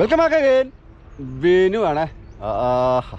Welcome back again. Binu ആഹാ.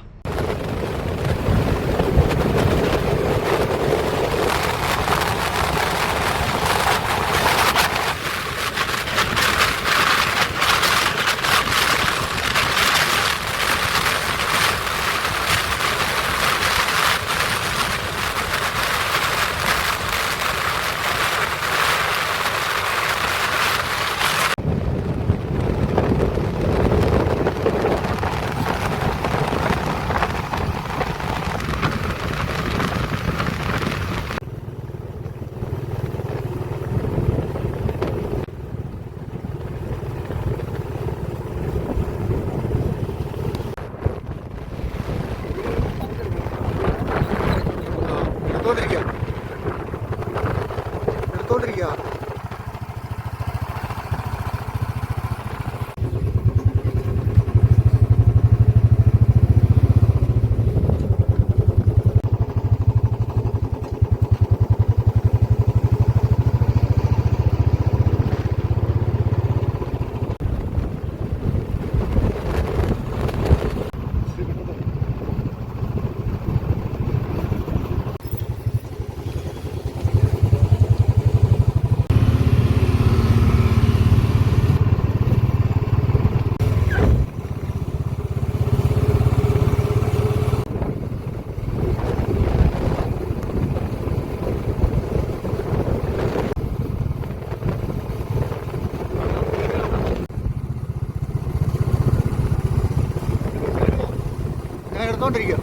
ഞാൻ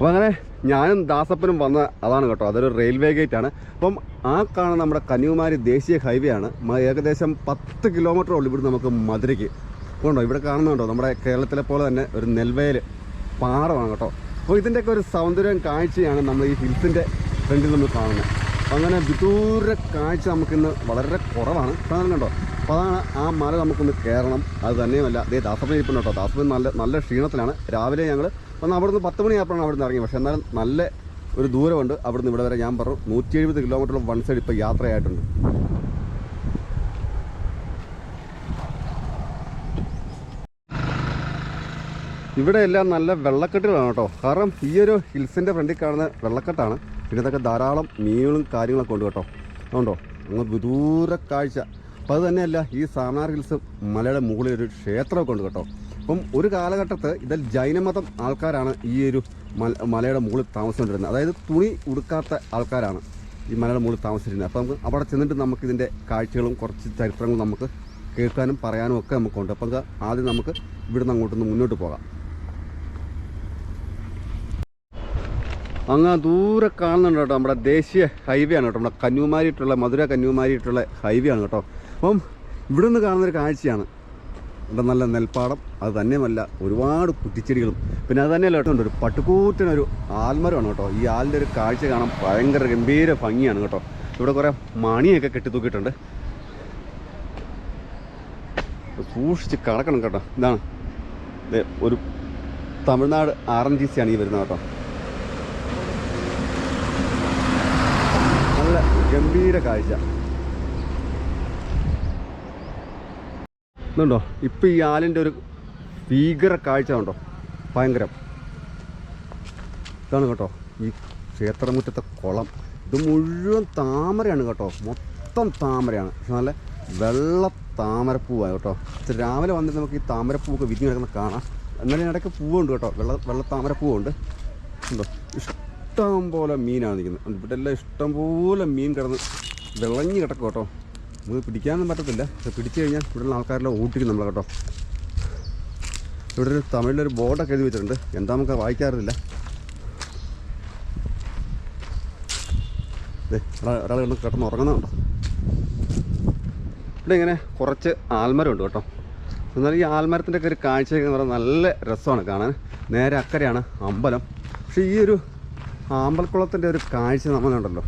അപ്പോൾ അങ്ങനെ ഞാനും ദാസപ്പനും വന്ന അതാണ് കേട്ടോ അതൊരു റെയിൽവേ ഗേറ്റ് ആണ് അപ്പം ആ കാണുന്ന നമ്മുടെ കന്യാകുമാരി ദേശീയ ഹൈവേ ആണ്. ഏകദേശം പത്ത് കിലോമീറ്റർ ഉള്ളു ഇവിടെ നമുക്ക് മധുരയ്ക്ക്. ഉണ്ടോ ഇവിടെ കാണുന്നുണ്ടോ നമ്മുടെ കേരളത്തിലെ പോലെ തന്നെ ഒരു നെൽവയൽ പാറമാണ് കേട്ടോ. അപ്പോൾ ഇതിന്റെയൊക്കെ ഒരു സൗന്ദര്യം കാഴ്ചയാണ് നമ്മൾ ഈ ഹിൽസിന്റെ ഫ്രണ്ടിൽ നമ്മൾ കാണുന്നത്. അങ്ങനെ വിദൂര കാഴ്ച നമുക്കിന്ന് വളരെ കുറവാണ്. സാധനം കണ്ടോ അപ്പോൾ അതാണ് ആ മല നമുക്കൊന്ന് കയറണം അത് തന്നെയുമല്ല. അതേ ദാസപ്പൻ ഇരിപ്പുണ്ട് കേട്ടോ ദാസപ്പൻ നല്ല നല്ല ക്ഷീണത്തിലാണ്. രാവിലെ ഞങ്ങൾ വന്ന് അവിടുന്ന് പത്ത് മണിയായപ്പോഴാണ് അവിടുന്ന് ഇറങ്ങി പക്ഷേ എന്നാലും നല്ല ഒരു ദൂരമുണ്ട്. അവിടുന്ന് ഇവിടെ വരെ ഞാൻ പറഞ്ഞു നൂറ്റി എഴുപത് കിലോമീറ്റർ വൺ സൈഡ് ഇപ്പോൾ യാത്രയായിട്ടുണ്ട്. ഇവിടെ എല്ലാം നല്ല വെള്ളക്കെട്ടുകളാണ് കേട്ടോ. കാരണം ഈ ഒരു ഹിൽസിന്റെ ഫ്രണ്ടിൽ കാണുന്ന വെള്ളക്കെട്ടാണ്. പിന്നെ ഇതൊക്കെ ധാരാളം മീനുകളും കാര്യങ്ങളൊക്കെ ഉണ്ട് കേട്ടോ. അതുകൊണ്ടോ അങ്ങ് വിദൂര കാഴ്ച അപ്പോൾ അത് തന്നെയല്ല ഈ സാമാർ ഹിൽസ് മലയുടെ മുകളിൽ ഒരു ക്ഷേത്രമൊക്കെ ഉണ്ട് കേട്ടോ. അപ്പം ഒരു കാലഘട്ടത്ത് ഇതിൽ ജൈനമതം ആൾക്കാരാണ് ഈ ഒരു മല മലയുടെ മുകളിൽ താമസിച്ചുകൊണ്ടിരുന്നത്. അതായത് തുണി ഉടുക്കാത്ത ആൾക്കാരാണ് ഈ മലയുടെ മുകളിൽ താമസിച്ചിരുന്നത്. അപ്പം നമുക്ക് അവിടെ ചെന്നിട്ട് നമുക്ക് ഇതിന്റെ കാഴ്ചകളും കുറച്ച് ചരിത്രങ്ങളും നമുക്ക് കേൾക്കാനും പറയാനും ഒക്കെ നമുക്കുണ്ട്. അപ്പം ആദ്യം നമുക്ക് ഇവിടുന്ന് അങ്ങോട്ടൊന്ന് മുന്നോട്ട് പോകാം. അങ്ങ് ദൂരെ കാണുന്നുണ്ട് കേട്ടോ നമ്മുടെ ദേശീയ ഹൈവേ ആണ് കേട്ടോ. നമ്മുടെ കന്യാകുമാരിയിട്ടുള്ള മധുര കന്യാകുമാരിയിട്ടുള്ള ഹൈവേ ആണ് കേട്ടോ. അപ്പം ഇവിടെ നിന്ന് കാണുന്നൊരു കാഴ്ചയാണ് ഇവിടെ നല്ല നെൽപ്പാടം. അത് തന്നെയുമല്ല ഒരുപാട് കുറ്റിച്ചെടികളും. പിന്നെ അത് തന്നെയല്ല കേട്ടോ ഒരു പട്ടുകൂറ്റനൊരു ആൽമരമാണ് കേട്ടോ. ഈ ആലിന്റെ ഒരു കാഴ്ച കാണാൻ ഭയങ്കര ഗംഭീര ഭംഗിയാണ് കേട്ടോ. ഇവിടെ കുറേ മണിയൊക്കെ കെട്ടിത്തൂക്കിയിട്ടുണ്ട് സൂക്ഷിച്ച് കടക്കണം കേട്ടോ. ഇതാണ്. ഒരു Tamil Nadu R N G C ആണ് ഈ വരുന്നത് കേട്ടോ. നല്ല ഗംഭീര കാഴ്ച. ഇതുണ്ടോ? ഇപ്പം ഈ ആലിന്റെ ഒരു ഭീകര കാഴ്ച ഉണ്ടോ ഭയങ്കരം. ഇതാണ് കേട്ടോ ഈ ക്ഷേത്രമുറ്റത്തെ കുളം. ഇത് മുഴുവൻ താമരയാണ് കേട്ടോ. മൊത്തം താമരയാണ്. പക്ഷെ നല്ല വെള്ള താമരപ്പൂവാണ് കേട്ടോ. രാവിലെ വന്നിട്ട് നമുക്ക് ഈ താമരപ്പൂവൊക്കെ വിരിഞ്ഞ് കിടക്കുന്ന കാണാം. എന്നാലും ഇടയ്ക്ക് പൂവുണ്ട് കേട്ടോ. വെള്ള വെള്ള താമരപ്പൂവുണ്ട്. ഉണ്ടോ ഇഷ്ടം പോലെ മീനാണ് നിൽക്കുന്നത്. ഇവിടെ എല്ലാം ഇഷ്ടം പോലെ മീൻ കിടന്ന് വിളഞ്ഞ് കിടക്കും കേട്ടോ. നമുക്ക് പിടിക്കാനൊന്നും പറ്റത്തില്ല. പിടിച്ചു കഴിഞ്ഞാൽ ഇവിടെയുള്ള ആൾക്കാരെല്ലാം ഓട്ടിക്കും നമ്മൾ കേട്ടോ. ഇവിടെ ഒരു തമിഴിലൊരു ബോർഡൊക്കെ എഴുതി വെച്ചിട്ടുണ്ട്. എന്താ നമുക്ക് വായിക്കാറില്ല. ഒരാൾ കണ്ട് കിടന്ന് ഉറങ്ങുന്നുണ്ടോ ഇവിടെ ഇങ്ങനെ കുറച്ച് ആൽമരമുണ്ട് കേട്ടോ. എന്നാൽ ഈ ആൽമരത്തിന്റെ ഒക്കെ ഒരു കാഴ്ചയൊക്കെ എന്ന് പറഞ്ഞാൽ നല്ല രസമാണ് കാണാൻ. നേരെ അക്കരയാണ് അമ്പലം. പക്ഷേ ഈ ഒരു അമ്പലക്കുളത്തിന്റെ ഒരു കാഴ്ച നമ്മളുണ്ടല്ലോ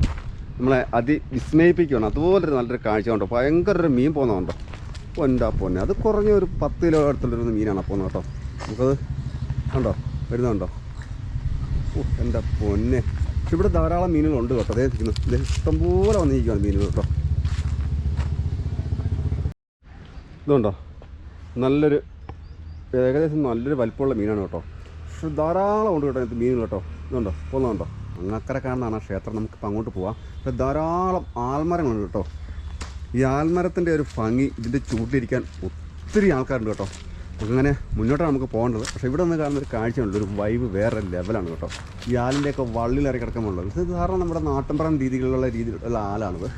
നമ്മളെ അതിവിസ്മയിപ്പിക്കുകയാണ് അതുപോലെ നല്ലൊരു കാഴ്ച കണ്ടോ? ഭയങ്കര ഒരു മീൻ പോകുന്നതുണ്ടോ പൊന്നാ പൊന്നെ. അത് കുറഞ്ഞ ഒരു പത്ത് കിലോ അടുത്തുള്ളൊരു മീനാണ് പോകുന്നത് കേട്ടോ. നമുക്കത് കണ്ടോ? വരുന്നുണ്ടോ എന്റെ പൊന്നെ. ഇവിടെ ധാരാളം മീനുകളുണ്ട് കേട്ടോ. അതേ നിൽക്കുന്നു ഇതേ ഇഷ്ടംപോലെ വന്നിരിക്കുകയാണ് മീനുകൾ കേട്ടോ. ഇതുണ്ടോ? നല്ലൊരു ഏകദേശം നല്ലൊരു വലിപ്പമുള്ള മീനാണ് കേട്ടോ. ധാരാളം ഉണ്ട് കേട്ടോ ഇതിനകത്ത് മീനുകൾ കേട്ടോ. ഇതുണ്ടോ? പോകുന്നുണ്ടോ അങ്ങക്കരെ കാണുന്നതാണ് ആ ക്ഷേത്രം. നമുക്കിപ്പോൾ അങ്ങോട്ട് പോവാം. പക്ഷെ ധാരാളം ആൽമരങ്ങളുണ്ട് കേട്ടോ. ഈ ആൽമരത്തിന്റെ ഒരു ഭംഗി ഇതിന്റെ ചൂട്ടിരിക്കാൻ ഒത്തിരി ആൾക്കാരുണ്ട് കേട്ടോ. അങ്ങനെ മുന്നോട്ടാണ് നമുക്ക് പോകേണ്ടത്. പക്ഷേ ഇവിടെ നിന്ന് കാണുന്ന ഒരു കാഴ്ചയുണ്ട്. ഒരു വൈബ് വേറെ ലെവലാണ് കേട്ടോ. ഈ ആലിന്റെയൊക്കെ വള്ളിലിറക്കി കിടക്കുമ്പോഴുള്ളത്. ഇത് സാധാരണ നമ്മുടെ നാട്ടിൻപുറം രീതിയിലുള്ള രീതിയിലുള്ള ആലാണിത്.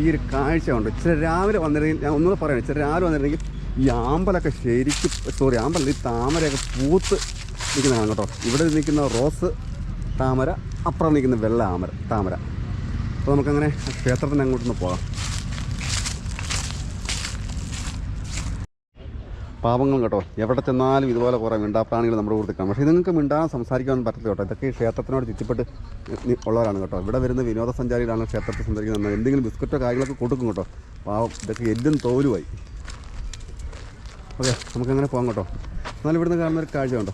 ഈ ഒരു കാഴ്ച ഉണ്ട് ഇച്ചിരി രാവിലെ വന്നിരുന്നെങ്കിൽ ഞാൻ ഒന്നുകൂടെ പറയണം ഇച്ചിരി രാവിലെ വന്നിരുന്നെങ്കിൽ ഈ ആമ്പലൊക്കെ ശരിക്കും സോറി ആമ്പലല്ല ഈ താമരയൊക്കെ പൂത്ത് നിൽക്കുന്നതാണ് കേട്ടോ. ഇവിടെ നിൽക്കുന്ന റോസ് താമര അപ്പുറം നിൽക്കുന്ന വെള്ള ആമര താമര. അപ്പോൾ നമുക്കങ്ങനെ ക്ഷേത്രത്തിന് അങ്ങോട്ടൊന്ന് പോകാം. പാവങ്ങൾ കേട്ടോ എവിടെ ചെന്നാലും ഇതുപോലെ കുറേ മിണ്ടാപ്രാണികൾ നമ്മുടെ കൂടുതൽ കാണും പക്ഷേ നിങ്ങൾക്ക് മിണ്ടാൻ സംസാരിക്കാൻ പറ്റില്ല കേട്ടോ. ഇതൊക്കെ ഈ ക്ഷേത്രത്തിനോട് ചുറ്റിപ്പെട്ട് ഉള്ളവരാണ് കേട്ടോ. ഇവിടെ വരുന്ന വിനോദസഞ്ചാരികളാണ് ക്ഷേത്രത്തിൽ സഞ്ചരിക്കുന്നത് എന്തെങ്കിലും ബിസ്ക്കറ്റോ കാര്യങ്ങളൊക്കെ കൊടുക്കും കേട്ടോ. പാവം ഇതൊക്കെ എല്ലും തോലുമായി ഓക്കെ നമുക്കങ്ങനെ പോകാം കേട്ടോ. എന്നാലും ഇവിടുന്ന് കാണുന്ന ഒരു കാഴ്ച ഉണ്ടോ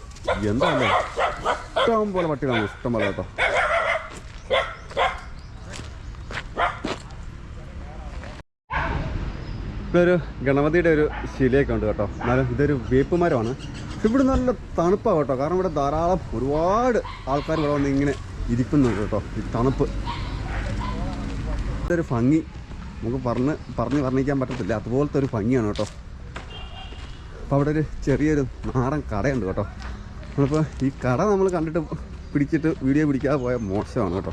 എന്താ അല്ലേ ഇഷ്ടം പോലെ പട്ടി കാണും ഇഷ്ടം പോലെ കേട്ടോ. ഇവിടൊരു ഗണപതിയുടെ ഒരു ശിലയൊക്കെ ഉണ്ട് കേട്ടോ. എന്നാലും ഇതൊരു വേപ്പ് മരമാണ് ഇവിടെ നല്ല തണുപ്പാണ് കേട്ടോ. കാരണം ഇവിടെ ധാരാളം ഒരുപാട് ആൾക്കാർ ഇവിടെ വന്ന് ഇങ്ങനെ ഇരിക്കുന്നുണ്ട് കേട്ടോ. ഈ തണുപ്പ്. ഇതൊരു ഭംഗി. നമുക്ക് പറഞ്ഞ് പറഞ്ഞ് വർണിക്കാൻ പറ്റത്തില്ല. അതുപോലത്തെ ഒരു ഭംഗിയാണ് കേട്ടോ. അപ്പോൾ അവിടെ ഒരു ചെറിയൊരു നാടൻ കടയുണ്ട് കേട്ടോ. നമ്മളിപ്പോൾ ഈ കട നമ്മൾ കണ്ടിട്ട് പിടിച്ചിട്ട് വീഡിയോ പിടിക്കാതെ പോയ മോശമാണ് കേട്ടോ.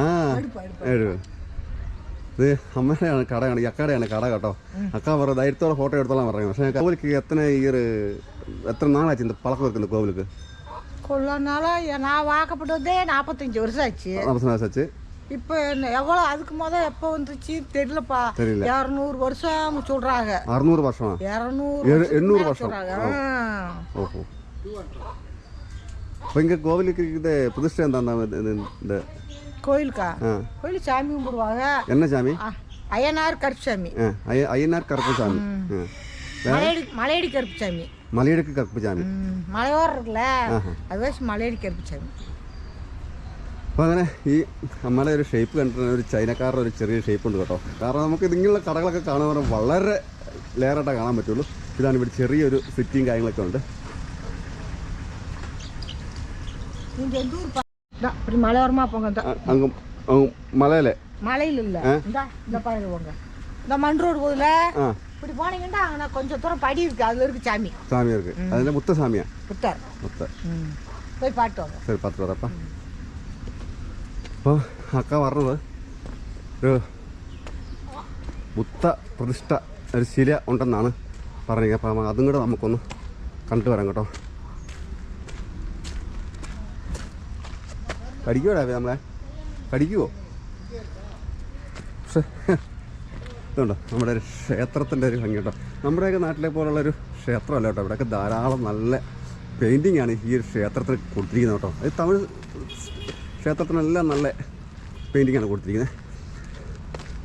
ആ എടുക്കും ഇത് അമ്മേനെയാണ് കട കാണിക്കുക അക്കാടെയാണ് കട കേട്ടോ അക്ക പറ ധൈര്യത്തോടെ ഫോട്ടോ എടുത്തോളാൻ പറഞ്ഞു പക്ഷേ எத்தனை എത്ര எத்தனை நாள் ஆச்சு இந்த பழக்கம் இருக்கு இந்த கோவிலுக்கு? கொள்ள நான் வாக்கப்பட்டதே வந்தே நாற்பத்தஞ்சு வருஷம் ஆச்சு. நாற்பத்தஞ்சு வருஷம் ஆச்சு. இப்போ எவ்வளோ அதுக்கு முத எப்போ வந்துச்சு? தெரியலப்பா. தெரியல. இரநூறு வருஷம் சொல்கிறாங்க அறுநூறு வருஷம்? இரநூறு எண்ணூறு வருஷம். சொல்கிறாங்க ஓஹோ. இப்போ இங்கே கோவிலுக்கு இது பிரதிஷ்டை എന്താ இந்த கோயிலுக்கா ஆ கோயில் சாமி கும்பிடுவாங்க என்ன சாமி ஆ, அய்யனார் கருப்புசாமி ஆ ஐய- ஐயனார் கருப்பு சாமி ஆ. மலையடி மலையடி கருப்புசாமி മലയിടക്ക് കറുപ്പ് ചാമി ம், மலையோரம் இருக்குல்ல ஆஹா. அது வச்சு மலையடி கருப்புசாமி അപ്പോൾ അങ്ങനെ ഈ അമ്മയുടെ ഒരു ഷേപ്പ് കണ്ടിട്ട് ഒരു ചൈനക്കാരുടെ ഒരു ചെറിയ ഷേപ്പ് ഉണ്ട് കേട്ടോ കാരണം നമുക്ക് ഇതിങ്ങനെയുള്ള കടകളൊക്കെ കാണുന്ന പറഞ്ഞാൽ വളരെ ലെയറായിട്ടേ കാണാൻ പറ്റുള്ളൂ ഇതാണ് ഇവിടെ ചെറിയൊരു സിറ്റിയും കാര്യങ്ങളൊക്കെ ഉണ്ട് நீங்கள் எந்த ஊர் பா- இந்தா, இப்படி மலையோரமாக போங்க இந்த അ- അങ്ങ് അങ്ങ് മലയിലെ மலையில் இல்லை ஆ? இந்த இந்த பழகு போங்க இந்த மண் ரோடு போகுதுல ആ இப்படி போனீங்கன்னா அங்கே கொஞ்சம் தூரம் படி இருக்கு அதுல இருக்கு சாமி സ്വാമിയർക്ക് അതിൻ്റെ മുത്തസ്വാമിയാ புத்தர் മുത്ത ம் போய் பாட்டு வாங்க ശരി പത്ത് പറയപ്പം അപ്പോൾ അക്ക പറഞ്ഞത് ഒരു ബുദ്ധ പ്രതിഷ്ഠ ഒരു ശില ഉണ്ടെന്നാണ് പറഞ്ഞത് അപ്പം അതും കൂടെ നമുക്കൊന്ന് കണ്ടു വരാം കേട്ടോ കടിക്കുവോടാ നമ്മളെ. പക്ഷേ ഇതുണ്ടോ? നമ്മുടെ ഒരു ക്ഷേത്രത്തിന്റെ ഒരു ഭംഗി കേട്ടോ നമ്മുടെയൊക്കെ നാട്ടിലെ പോലുള്ള ഒരു ക്ഷേത്രമല്ല കേട്ടോ. ഇവിടെയൊക്കെ ധാരാളം നല്ല പെയിന്റിംഗ് ആണ് ഈ ഒരു ക്ഷേത്രത്തിൽ കൊടുത്തിരിക്കുന്നത് കേട്ടോ. അത് തമിഴ് ക്ഷേത്രത്തിനെല്ലാം നല്ല പെയിന്റിംഗ് ആണ് കൊടുത്തിരിക്കുന്നത്.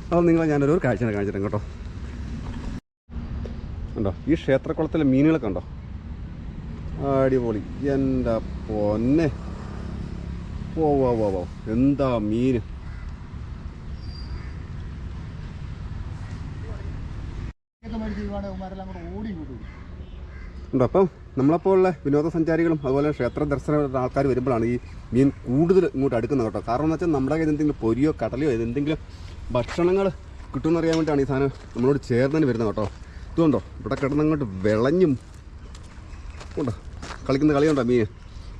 അപ്പോൾ നിങ്ങളെ ഞാനൊരു കാഴ്ച കാണിച്ചിട്ടുണ്ട് കേട്ടോ. ഉണ്ടോ? ഈ ക്ഷേത്രക്കുളത്തിലെ മീനുകളൊക്കെ ഉണ്ടോ? അടിപൊളി. എന്റെ പൊന്നെ. ഓ ഓ ഓ ഓ എന്താ മീൻ? ഉണ്ട്? അപ്പം നമ്മളെപ്പോലുള്ള വിനോദസഞ്ചാരികളും അതുപോലെ ക്ഷേത്ര ദർശന ആൾക്കാർ വരുമ്പോഴാണ് ഈ മീൻ കൂടുതൽ ഇങ്ങോട്ട് അടുക്കുന്നത് കേട്ടോ. കാരണം എന്ന് വെച്ചാൽ നമ്മുടെ കയ്യിൽ എന്തെങ്കിലും പൊരിയോ കടലയോ എന്തെങ്കിലും ഭക്ഷണങ്ങൾ കിട്ടുമെന്ന് അറിയാൻ വേണ്ടിയിട്ടാണ് ഈ സാധനം നമ്മളോട് ചേർന്നതിന് വരുന്നത് കേട്ടോ. ഇതുകൊണ്ടോ ഇവിടെ കിടന്നങ്ങോട്ട് വിളഞ്ഞും. ഉണ്ടോ? കളിക്കുന്ന കളിയുണ്ടോ മീൻ?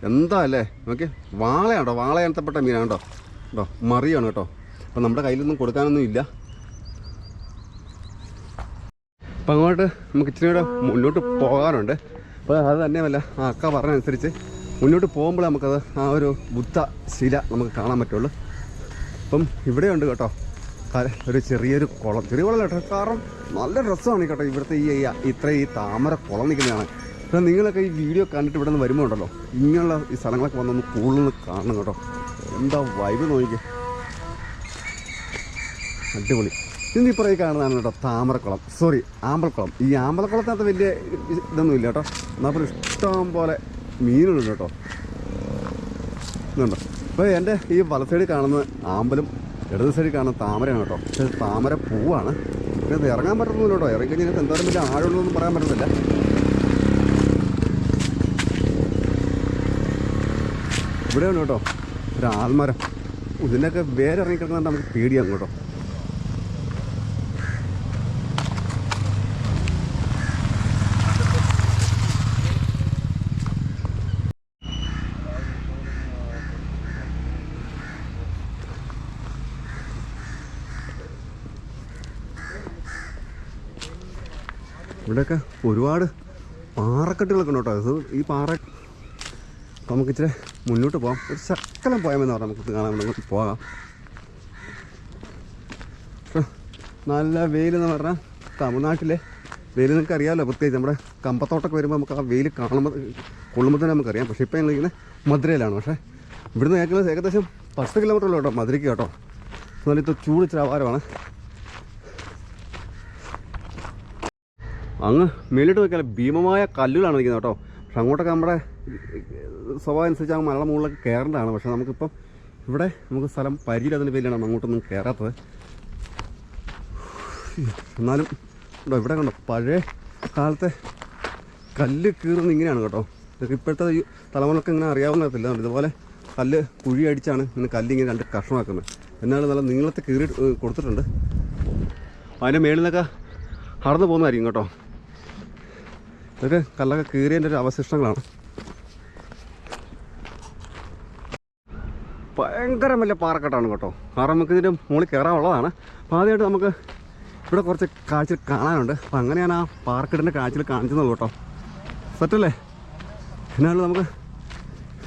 എന്താ അല്ലേ നോക്കി വാളയാണോ വാളയണത്തപ്പെട്ട മീനാണ്? കേട്ടോ കേട്ടോ മറിയാണ് കേട്ടോ. അപ്പം നമ്മുടെ കയ്യിലൊന്നും കൊടുക്കാനൊന്നും ഇല്ല. അപ്പം അങ്ങോട്ട് നമുക്ക് ഇച്ചിരി കൂടെ മുന്നോട്ട് പോകാനുണ്ട്. അപ്പോൾ അത് തന്നെയല്ല ആ അക്ക പറഞ്ഞനുസരിച്ച് മുന്നോട്ട് പോകുമ്പോൾ നമുക്കത് ആ ഒരു ബുദ്ധ ശില നമുക്ക് കാണാൻ പറ്റുള്ളൂ. അപ്പം ഇവിടെയുണ്ട് കേട്ടോ. ഒരു ചെറിയൊരു കുളം. ചെറിയ കുളം കേട്ടോ. കാരണം നല്ല രസമാണ് കേട്ടോ ഇവിടുത്തെ ഈ- ഇത്ര ഈ താമര കുളം നിൽക്കുന്നതാണ്. അപ്പം നിങ്ങളൊക്കെ ഈ വീഡിയോ കണ്ടിട്ട് ഇവിടെ നിന്ന് വരുമ്പോൾ ഉണ്ടല്ലോ ഇങ്ങനെയുള്ള ഈ സ്ഥലങ്ങളൊക്കെ വന്നൊന്ന് കൂടുതൽ കാണണം കേട്ടോ. എന്താ വൈബ് നോക്കിക്കേ. അടിപൊളി. ഇന്ന് ഇപ്പോൾ ഈ കാണുന്നതാണ് കേട്ടോ താമരക്കുളം. സോറി ആമ്പലക്കുളം ഈ ആമ്പലക്കുളത്തിനകത്ത് വലിയ ഇതൊന്നും ഇല്ല കേട്ടോ. എന്നാൽ ഇഷ്ടം പോലെ മീനുണ്ട് കേട്ടോ. ഇതുണ്ടോ. അപ്പോൾ എന്റെ ഈ വല സൈഡിൽ കാണുന്ന ആമ്പലും ഇടത് സൈഡിൽ കാണുന്ന താമരയാണ് കേട്ടോ. പക്ഷേ താമര പൂവാണ്. പിന്നെ ഇത് ഇറങ്ങാൻ പറ്റുന്നില്ല കേട്ടോ. ഇറങ്ങി കഴിഞ്ഞാൽ എന്തോരം വലിയ ആഴമുള്ളതെന്ന് പറയാൻ പറ്റുന്നില്ല ഇവിടെയാണ് കേട്ടോ. ഒരു ആൽമരം. ഇതിന്റെയൊക്കെ വേറെ ഇറങ്ങി കിടക്കുന്നുണ്ട് നമുക്ക് പേടിയാണ് കേട്ടോ. ഇവിടെയൊക്കെ ഒരുപാട് പാറക്കെട്ടുകളൊക്കെ ഉണ്ട് കേട്ടോ. ഈ പാറ നമുക്കിച്ചിരി മുന്നോട്ട് പോകാം ഒരു ശക്കലം പോയാമെന്ന് പറഞ്ഞാൽ നമുക്ക് കാണാൻ നമുക്ക് പോകാം. നല്ല വെയിലെന്ന് പറഞ്ഞാൽ തമിഴ്നാട്ടിലെ വെയിൽ നിങ്ങൾക്ക് അറിയാമല്ലോ പ്രത്യേകിച്ച് നമ്മുടെ കമ്പത്തോട്ടൊക്കെ വരുമ്പോൾ നമുക്ക് ആ വെയിൽ കാണുമ്പോൾ കൊള്ളുമ്പോൾ തന്നെ നമുക്കറിയാം. പക്ഷേ ഇപ്പോൾ ഞങ്ങൾ ഇങ്ങനെ മധുരയിലാണ്. പക്ഷേ ഇവിടുന്ന് കേൾക്കുന്നത് ഏകദേശം പത്ത് കിലോമീറ്റർ ഉള്ളൂ കേട്ടോ മധുരയ്ക്ക് കേട്ടോ. എന്നാലും ഇപ്പോൾ ചൂട് അപാരമാണ് അങ്ങ് മേലിട്ട് നോക്കിയാൽ ഭീമമായ കല്ലുകളാണ് നിൽക്കുന്നത് കേട്ടോ. പക്ഷെ അങ്ങോട്ടൊക്കെ നമ്മുടെ സ്വഭാവം അനുസരിച്ച് നമുക്ക് മലയുടെ മുകളിലൊക്കെ കയറേണ്ടതാണ്. പക്ഷെ നമുക്കിപ്പം ഇവിടെ നമുക്ക് സ്ഥലം പരിചയമില്ലാത്തതിന്റെ പേരിലാണ് അങ്ങോട്ടൊന്നും കയറാത്തത്. എന്നാലും ഉണ്ടോ ഇവിടെ കണ്ടോ പഴയ കാലത്തെ കല്ല് കീറുന്നത് ഇങ്ങനെയാണ് കേട്ടോ. ഇതൊക്കെ ഇപ്പോഴത്തെ തലമുറയ്ക്ക് ഇങ്ങനെ അറിയാവുന്നതില്ല ഇതുപോലെ കല്ല് കുഴി അടിച്ചാണ് ഇങ്ങനെ കല്ല് ഇങ്ങനെ രണ്ട് കഷ്ണമാക്കുന്നത്. എന്നാലും നല്ല നീളത്തെ കീറി കൊടുത്തിട്ടുണ്ട്. അതിന്റെ മേളിൽ നിന്നൊക്കെ ഹറന്ന് പോകുന്നതായിരിക്കും കേട്ടോ. ഇതൊക്കെ കല്ലൊക്കെ കീറിയതിന്റെ ഒരു അവശിഷ്ടങ്ങളാണ്. ഭയങ്കര വലിയ പാറക്കെട്ടാണ് കേട്ടോ. കാരണം നമുക്ക് ഇതിന്റെ മുകളിൽ കയറാനുള്ളതാണ്. അപ്പോൾ ആദ്യമായിട്ട് നമുക്ക് ഇവിടെ കുറച്ച് കാഴ്ച കാണാനുണ്ട്. അപ്പോൾ അങ്ങനെയാണ് ആ പാറക്കെട്ടിന്റെ കാഴ്ചയിൽ കാണിച്ചത് കേട്ടോ. സെറ്റല്ലേ? എന്നാലും നമുക്ക്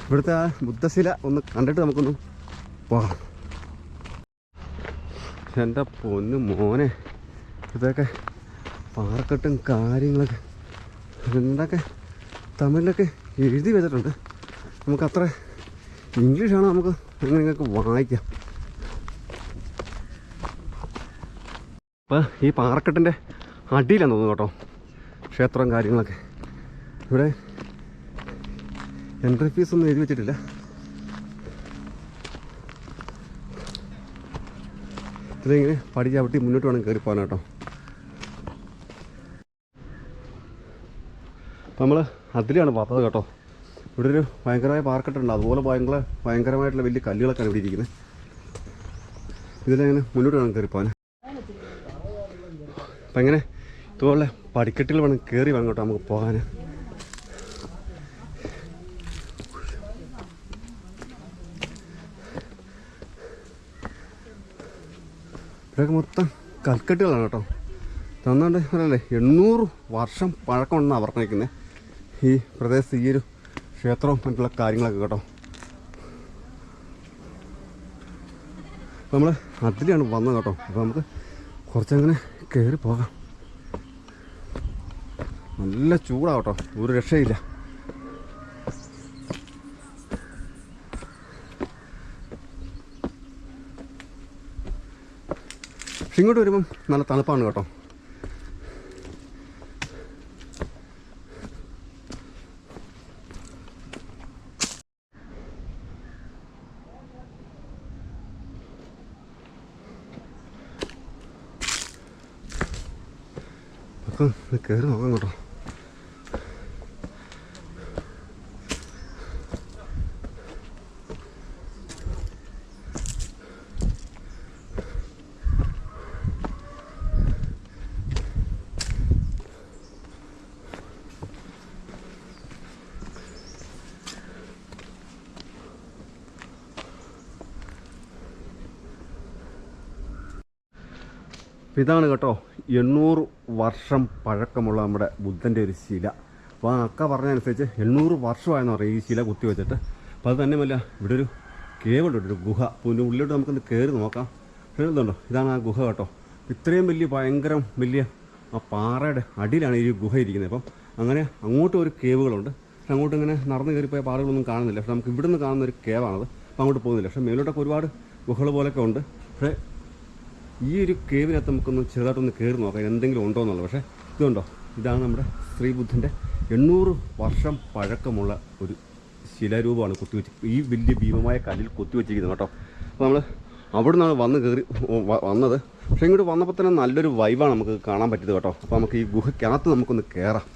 ഇവിടുത്തെ ആ ബുദ്ധശില ഒന്ന് കണ്ടിട്ട് നമുക്കൊന്ന് പോകാം. എന്റെ പൊന്ന് മോനെ ഇതൊക്കെ പാറക്കെട്ടും കാര്യങ്ങളൊക്കെ എന്തൊക്കെ തമിഴിലൊക്കെ എഴുതി വെച്ചിട്ടുണ്ട്. നമുക്കത്ര ഇംഗ്ലീഷാണ് നമുക്ക് അത് നിങ്ങൾക്ക് വായിക്കാം. ഇപ്പോൾ ഈ പാറക്കെട്ടിന്റെ അടിയിലാണ് തോന്നുന്നു കേട്ടോ. ക്ഷേത്രം കാര്യങ്ങളൊക്കെ. ഇവിടെ എൻട്രി ഫീസ് ഒന്നും എഴുതി വെച്ചിട്ടില്ല. ഇതെങ്ങനെ പടി ചവിട്ടി മുന്നോട്ട് വേണം കയറി പോകാൻ കേട്ടോ. നമ്മൾ അതിലാണ് പാത്തത് കേട്ടോ. ഇവിടെ ഒരു ഭയങ്കരമായ പാർക്കെട്ടുണ്ട്. അതുപോലെ ഭയങ്കര ഭയങ്കരമായിട്ടുള്ള വലിയ കല്ലുകളൊക്കെയാണ് ഇവിടെ ഇരിക്കുന്നത്. ഇതിലെങ്ങനെ മുന്നോട്ട് വേണം കയറി പോകാൻ. അപ്പം എങ്ങനെ ഇതുപോലെ പടിക്കെട്ടുകൾ വേണം കയറി വേണം കേട്ടോ നമുക്ക് പോകാൻ ഇവിടെയൊക്കെ മൊത്തം കൽക്കെട്ടുകളാണ് കേട്ടോ. തന്നുകൊണ്ട് അല്ലേ എണ്ണൂറ് വർഷം പഴക്കമുണ്ടെന്നാണ് പറഞ്ഞിരിക്കുന്നത് ഈ പ്രദേശത്ത് ഈ ഒരു ക്ഷേത്രവും മറ്റുള്ള കാര്യങ്ങളൊക്കെ കേട്ടോ. നമ്മൾ അതിലാണ് വന്നത് കേട്ടോ. അപ്പോൾ നമുക്ക് കുറച്ചങ്ങനെ കയറി പോകാം. നല്ല ചൂടാവട്ടോ ഒരു രക്ഷയില്ല. ഇങ്ങോട്ട് വരുമ്പം നല്ല തണുപ്പാണ് കേട്ടോ. കയറി നോക്കാം കേട്ടോ അപ്പോൾ ഇതാണ് കേട്ടോ എണ്ണൂറ് വർഷം പഴക്കമുള്ള നമ്മുടെ ബുദ്ധന്റെ ഒരു ശില. അപ്പോൾ ആ അക്ക പറഞ്ഞതനുസരിച്ച് എണ്ണൂറ് വർഷമായെന്ന് പറയും ഈ ശില കുത്തി വെച്ചിട്ട്. അപ്പോൾ അത് തന്നെയല്ല ഇവിടെ ഒരു കേവുണ്ട് ഒരു ഗുഹ. അപ്പോൾ ഇതിന്റെ ഉള്ളിലോട്ട് നമുക്കൊന്ന് കയറി നോക്കാം. എഴുതുന്നുണ്ടോ ഇതാണ് ആ ഗുഹ കേട്ടോ. ഇത്രയും വലിയ ഭയങ്കരം വലിയ ആ പാറയുടെ അടിയിലാണ് ഈ ഗുഹ ഇരിക്കുന്നത്. അപ്പം അങ്ങനെ അങ്ങോട്ടും ഒരു കേവുകളുണ്ട്. പക്ഷെ അങ്ങോട്ട് ഇങ്ങനെ നടന്ന് കയറിപ്പോയ പാറകളൊന്നും കാണുന്നില്ല. പക്ഷെ നമുക്ക് ഇവിടുന്ന് കാണുന്ന ഒരു കേവാണത്. അപ്പോൾ അങ്ങോട്ട് പോകുന്നില്ല. പക്ഷെ മേലോട്ടൊക്കെ ഒരുപാട് ഗുഹകൾ പോലൊക്കെ ഉണ്ട്. പക്ഷേ ഈ ഒരു കേവിനകത്ത് നമുക്കൊന്ന് ചെറുതായിട്ടൊന്ന് കയറി നോക്കാം. എന്തെങ്കിലും ഉണ്ടോ എന്നുള്ളത്. പക്ഷേ ഇതുണ്ടോ? ഇതാണ് നമ്മുടെ ശ്രീബുദ്ധന്റെ എണ്ണൂറ് വർഷം പഴക്കമുള്ള ഒരു ശിലാരൂപമാണ് കുത്തിവെച്ച് ഈ വലിയ ഭീമമായ കല്ലിൽ കുത്തിവെച്ചിരിക്കുന്നത് കേട്ടോ. അപ്പോൾ നമ്മൾ അവിടെ നിന്നാണ് വന്ന് കയറി വന്നത്. പക്ഷേ ഇങ്ങോട്ട് വന്നപ്പോൾ തന്നെ നല്ലൊരു വൈബാണ് നമുക്ക് കാണാൻ പറ്റിയത് കേട്ടോ. അപ്പോൾ നമുക്ക് ഈ ഗുഹയ്ക്കകത്ത് നമുക്കൊന്ന് കയറാം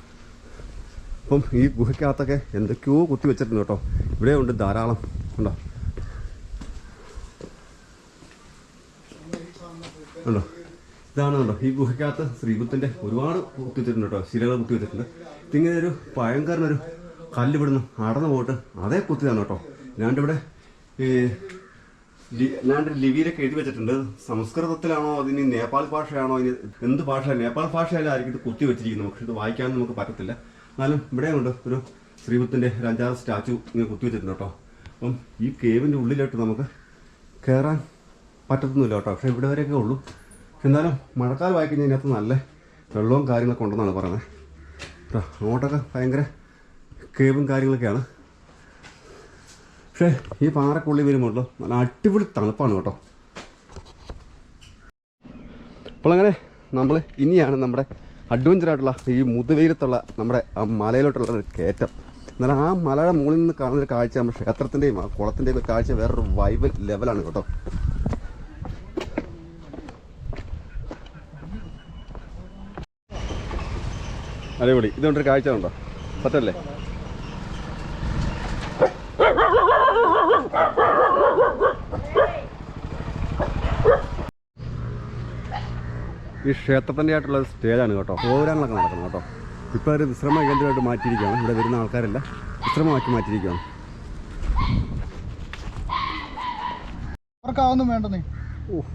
അപ്പം ഈ ഗുഹയ്ക്കകത്തൊക്കെ എന്തൊക്കെയോ കൊത്തി വെച്ചിട്ടുണ്ട് കേട്ടോ. ഇവിടെ ഉണ്ട് ധാരാളം. ഉണ്ടോ? ഉണ്ടോ? ഇതാണ് കണ്ടോ ഈ ഗുഹയ്ക്കകത്ത് ശ്രീബുദ്ധന്റെ ഒരുപാട് കുത്തി വെച്ചിട്ടുണ്ട് കേട്ടോ ശിലകൾ കുത്തി വെച്ചിട്ടുണ്ട്. ഇതിങ്ങനെ ഒരു ഭയങ്കരനൊരു കല്ല് ഇവിടുന്ന് അടന്നു പോയിട്ട് അതേ കുത്തിയതാണ് കേട്ടോ. ഞാണ്ട് ഇവിടെ ഈ ഞാണ്ട് ലിവിയിലൊക്കെ എഴുതി വെച്ചിട്ടുണ്ട്. സംസ്കൃതത്തിലാണോ അതിന് നേപ്പാൾ ഭാഷയാണോ ഇനി എന്ത് ഭാഷ നേപ്പാൾ ഭാഷയാലും ആയിരിക്കും ഇത് കുത്തി വെച്ചിരിക്കുന്നത്. പക്ഷെ ഇത് വായിക്കാൻ നമുക്ക് പറ്റത്തില്ല. എന്നാലും ഇവിടെ ഉണ്ട് ഒരു ശ്രീബുദ്ധന്റെ ഒരു അഞ്ചാറ് സ്റ്റാച്ചു ഇങ്ങനെ കുത്തി വെച്ചിട്ടുണ്ട് കേട്ടോ. അപ്പം ഈ കേവിന്റെ ഉള്ളിലോട്ട് നമുക്ക് കയറാൻ പറ്റത്തൊന്നുമില്ല കേട്ടോ. പക്ഷേ ഇവിടെ വരെയൊക്കെ ഉള്ളൂ. എന്നാലും മഴക്കാലം വായി കഴിഞ്ഞാൽ ഇതിനകത്ത് നല്ല വെള്ളവും കാര്യങ്ങളൊക്കെ ഉണ്ടെന്നാണ് പറയുന്നത്. കേട്ടോ അങ്ങോട്ടൊക്കെ ഭയങ്കര കേബും കാര്യങ്ങളൊക്കെയാണ്. പക്ഷേ ഈ പാറക്കുള്ളി വരുമ്പോൾ നല്ല അടിപൊളി തണുപ്പാണ് കേട്ടോ. അപ്പോൾ അങ്ങനെ നമ്മൾ ഇനിയാണ് നമ്മുടെ അഡ്വഞ്ചറായിട്ടുള്ള ഈ മുതുവെയിലത്തുള്ള നമ്മുടെ ആ മലയിലോട്ടുള്ള ഒരു കയറ്റം. എന്നാൽ ആ മലയുടെ മുകളിൽ നിന്ന് കാണുന്ന ഒരു കാഴ്ച നമ്മുടെ ക്ഷേത്രത്തിന്റെയും ആ കുളത്തിന്റെയും കാഴ്ച വേറൊരു വൈബ് ലെവലാണ് കേട്ടോ. അടിപൊളി. ഇതുകൊണ്ടൊരു കാഴ്ച ഉണ്ടോ പറ്റല്ലേ ഈ ക്ഷേത്രത്തിന്റെ ആയിട്ടുള്ള സ്റ്റേജാണ് കേട്ടോ. പ്രോഗ്രാമുകളൊക്കെ നടക്കണം കേട്ടോ. ഇപ്പോൾ ഒരു വിശ്രമ കേന്ദ്രമായിട്ട് മാറ്റിയിരിക്കുകയാണ്. ഇവിടെ വരുന്ന ആൾക്കാരല്ല. വിശ്രമമാക്കി മാറ്റിയിരിക്കുകയാണ്. അവർക്കാവൊന്നും വേണ്ടെന്നേ ഉം.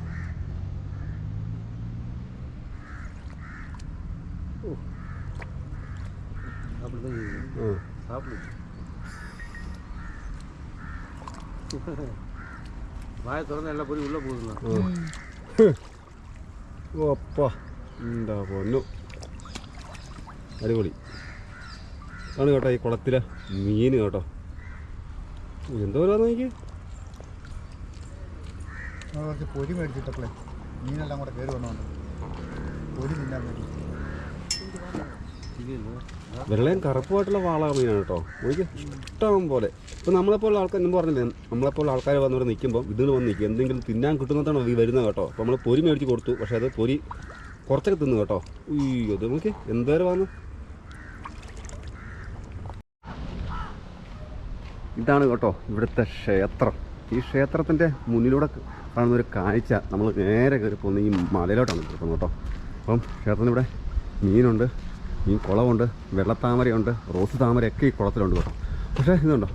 வாயை திறந்து எல்லா பொருள் உள்ளே போகுதுண்ணா ഓ അപ്പാ എന്താ പൊന്നു അടിപൊളി ആണ് കേട്ടോ ഈ കുളത്തിലെ മീൻ കേട്ടോ എന്തോ എനിക്ക് നമ്മൾ കുറച്ച് പൊരി മേടിച്ചിട്ടപ്പോഴേ മീനെല്ലാം കൂടെ കയറി വന്നോണ്ട് പൊരി തിന്നാൻ വേണ്ടി വെള്ളയും കറുപ്പുമായിട്ടുള്ള വാള മീനാണ് കേട്ടോ. എനിക്ക് ഇഷ്ടം പോലെ. ഇപ്പം നമ്മളെപ്പോലെ ആൾക്കാർ മുമ്പ് പറഞ്ഞില്ലേ നമ്മളെപ്പോലെ ആൾക്കാർ വന്നിവിടെ നിൽക്കുമ്പോൾ ഇതിന് വന്ന് നിൽക്കും എന്തെങ്കിലും തിന്നാൻ കിട്ടുന്നതാണ് ഈ വരുന്നത് കേട്ടോ. അപ്പോൾ നമ്മൾ പൊരി മേടിച്ച് കൊടുത്തു. പക്ഷേ അത് പൊരി കുറച്ചൊക്കെ തിന്നു കേട്ടോ. അയ്യോ ഇത് നോക്കി വന്നു? ഇതാണ് കേട്ടോ ഇവിടുത്തെ ക്ഷേത്രം. ഈ ക്ഷേത്രത്തിന്റെ മുന്നിലൂടെ കാണുന്ന ഒരു കാഴ്ച. നമ്മൾ നേരെ കയറി പോകുന്ന ഈ മലയിലോട്ടാണ് കയറി കേട്ടോ. അപ്പം ക്ഷേത്രത്തിന് ഇവിടെ മീനുണ്ട്. മീൻ കുളമുണ്ട് വെള്ളത്താമരയുണ്ട് റോസ് താമരയൊക്കെ ഈ കുളത്തിലുണ്ട് കേട്ടോ. പക്ഷേ ഇതുണ്ടോ?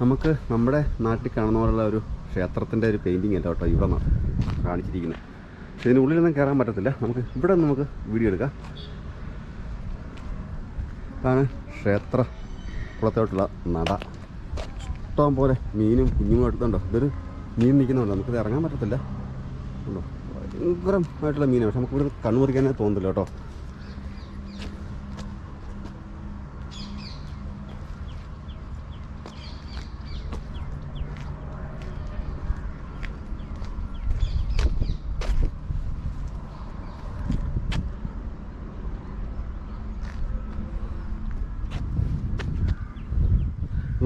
നമുക്ക് നമ്മുടെ നാട്ടിൽ കാണുന്ന പോലുള്ള ഒരു ക്ഷേത്രത്തിന്റെ ഒരു പെയിന്റിങ് അല്ല കേട്ടോ ഇവിടെ നിന്നാണ് കാണിച്ചിരിക്കുന്നത്. പക്ഷേ ഇതിനുള്ളിലൊന്നും കയറാൻ പറ്റത്തില്ല. നമുക്ക് ഇവിടെ നമുക്ക് വീഡിയോ എടുക്കാം. ഇതാണ് ക്ഷേത്ര കുളത്തോട്ടുള്ള നട. ഇഷ്ടം പോലെ മീനും കുഞ്ഞുങ്ങളും എടുത്തുണ്ടോ ഇതൊരു മീൻ നിൽക്കുന്നുണ്ട്. നമുക്കിത് ഇറങ്ങാൻ പറ്റത്തില്ല. ഉണ്ടോ? ഭയങ്കരമായിട്ടുള്ള മീനാണ്. പക്ഷെ നമുക്ക് ഇവിടെ കണ്ണുമുറിക്കാനേ തോന്നുന്നില്ല കേട്ടോ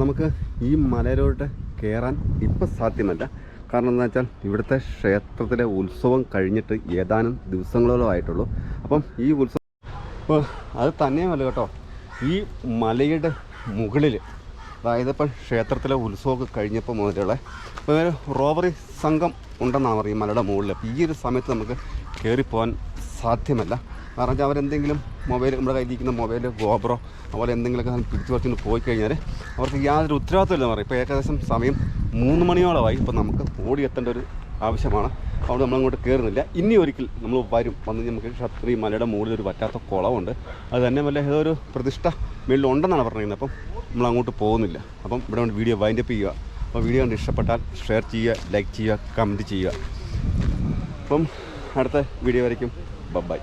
നമുക്ക് ഈ മലയിലോട്ട് കയറാൻ ഇപ്പം സാധ്യമല്ല. കാരണം എന്താ വെച്ചാൽ ഇവിടുത്തെ ക്ഷേത്രത്തിലെ ഉത്സവം കഴിഞ്ഞിട്ട് ഏതാനും ദിവസങ്ങളോളം ആയിട്ടുള്ളൂ. അപ്പം ഈ ഉത്സവം അപ്പോൾ അത് തന്നെയുമല്ല കേട്ടോ. ഈ മലയുടെ മുകളിൽ അതായത് ഇപ്പം ക്ഷേത്രത്തിലെ ഉത്സവമൊക്കെ കഴിഞ്ഞപ്പോൾ മുതലുള്ള ഇപ്പോൾ റോബറി സംഘം ഉണ്ടെന്നാണ് പറയുക ഈ മലയുടെ മുകളിൽ ഈ ഒരു സമയത്ത് നമുക്ക് കയറിപ്പോകാൻ സാധ്യമല്ല. കാരണം വെച്ചാൽ അവരെന്തെങ്കിലും മൊബൈൽ നമ്മുടെ കയ്യിലിരിക്കുന്ന മൊബൈൽ ഗോബറോ അതുപോലെ എന്തെങ്കിലുമൊക്കെ പിടിച്ചു പറിച്ചു പോയി കഴിഞ്ഞാൽ അവർക്ക് യാതൊരു ഉത്തരവാദിത്തമില്ല പറയും. ഇപ്പോൾ ഏകദേശം സമയം മൂന്ന് മണിയോളമായി. ഇപ്പോൾ നമുക്ക് ഓടിയെത്തേണ്ട ഒരു ആവശ്യമാണ്. അതുകൊണ്ട് നമ്മളങ്ങോട്ട് കയറുന്നില്ല ഇനി ഒരിക്കൽ നമ്മൾ വരും. വന്ന് നമുക്ക് ക്ഷത്രി മലയുടെ മുകളിൽ ഒരു പറ്റാത്ത കുളമുണ്ട്. അത് തന്നെ വല്ല ഏതോ ഒരു പ്രതിഷ്ഠ ഉണ്ടെന്നാണ് പറഞ്ഞിരുന്നത്. അപ്പം നമ്മൾ അങ്ങോട്ട് പോകുന്നില്ല. അപ്പം ഇവിടെ കൊണ്ട് വീഡിയോ വൈൻഡപ്പ് ചെയ്യുക. അപ്പോൾ വീഡിയോ കണ്ട് ഇഷ്ടപ്പെട്ടാൽ ഷെയർ ചെയ്യുക ലൈക്ക് ചെയ്യുക കമന്റ് ചെയ്യുക. അപ്പം അടുത്ത വീഡിയോ വരയ്ക്കും ബൈ